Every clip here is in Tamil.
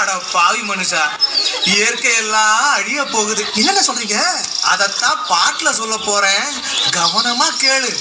அட பாவி மனுஷா. இயற்கை எல்லாம் அழிய போகுது. என்னென்ன சொல்றீங்க? அதத்தான் பாட்டுல சொல்ல போறேன். கவனமா கேளு.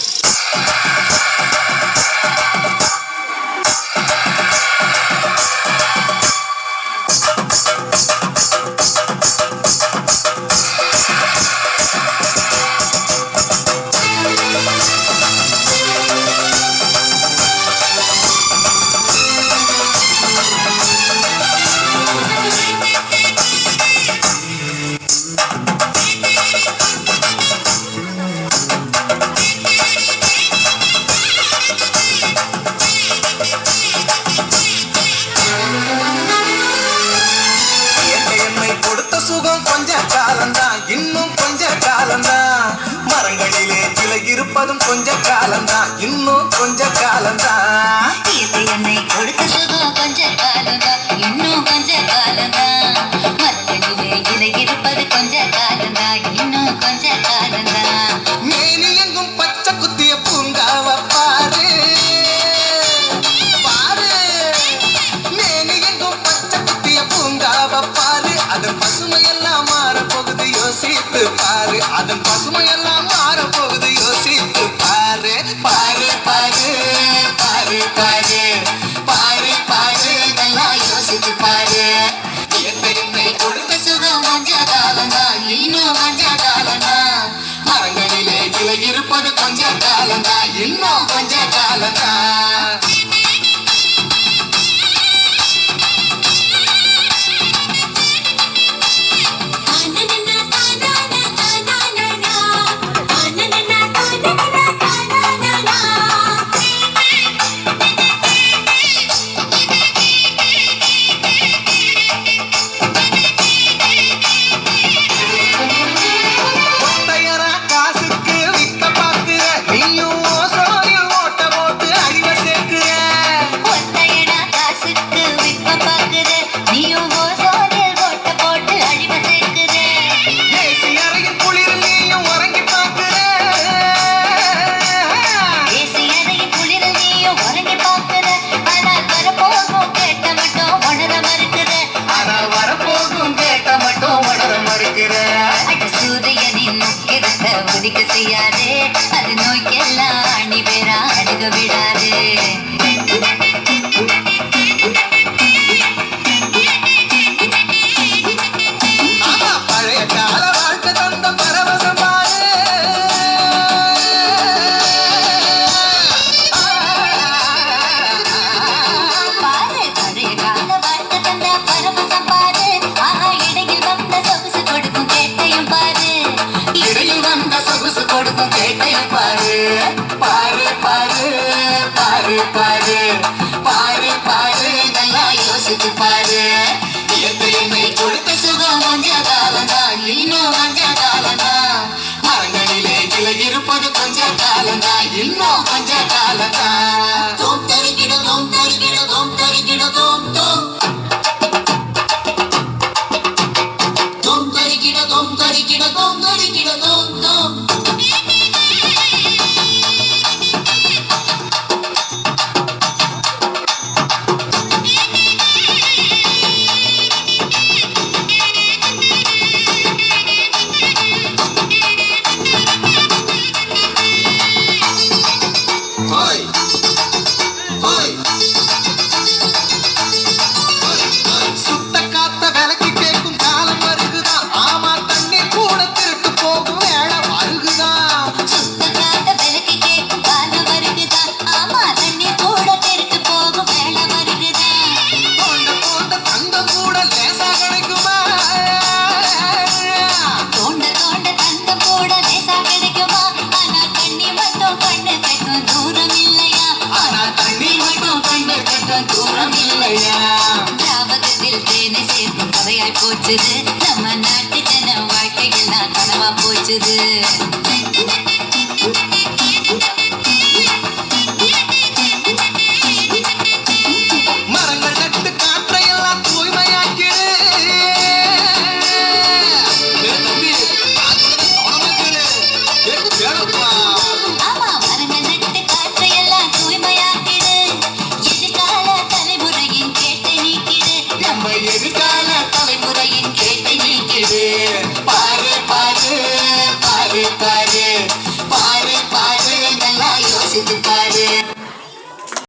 காலம்தான். இன்னும் கொஞ்ச காலம்தான். மரங்களிலே கிளை இருப்பதும் கொஞ்ச காலம்தான். இன்னும் கொஞ்ச காலம்தான். என்னை கொடுத்த சுகம் கொஞ்ச காலம்தான். இன்னும் கொஞ்ச காலம்தான். மரங்களிலே இலை இருப்பது கொஞ்ச காலம்தான். இன்னும் கொஞ்ச காலம்தான். எங்கும் பச்சை குத்திய எல்லாம் மாற போகுது யோசித்து பாரு. அதன் பசுமை எல்லாம் மாற போகுது யோசித்து பாரு. பாரு பாரு பாரு பாரு. பாரு பாரு நல்லா யோசித்து பாரு. இயற்கை என்னை கொடுத்த சுகம் கொஞ்ச காலம்தான் இன்னும் கொஞ்ச காலம்தான் மரங்களிலே கிளை இருப்பது கொஞ்ச காலம்தான் இன்னும் கொஞ்ச காலம்தான் முக்கிரத்தை செய்யாதே அது நோய்க்கெல்லாம் அணி பேரா அணுக விடாதே சொகுசு கொடுக்கும் கேட்டையும் பாரு. பாரு பாரு பாரு பாரு. பாரு பாரு நல்லா யோசிச்சு பாரு. இயற்கை கொடுத்த சுகம் கொஞ்ச இன்னும் கொஞ்ச மரங்களிலே கிளை கொஞ்ச இன்னும் கொஞ்ச தோம் தோம் தோம். போச்சுது. நம்ம நாட்டு ஜன வாழ்க்கையெல்லாம் கனவா போச்சுது.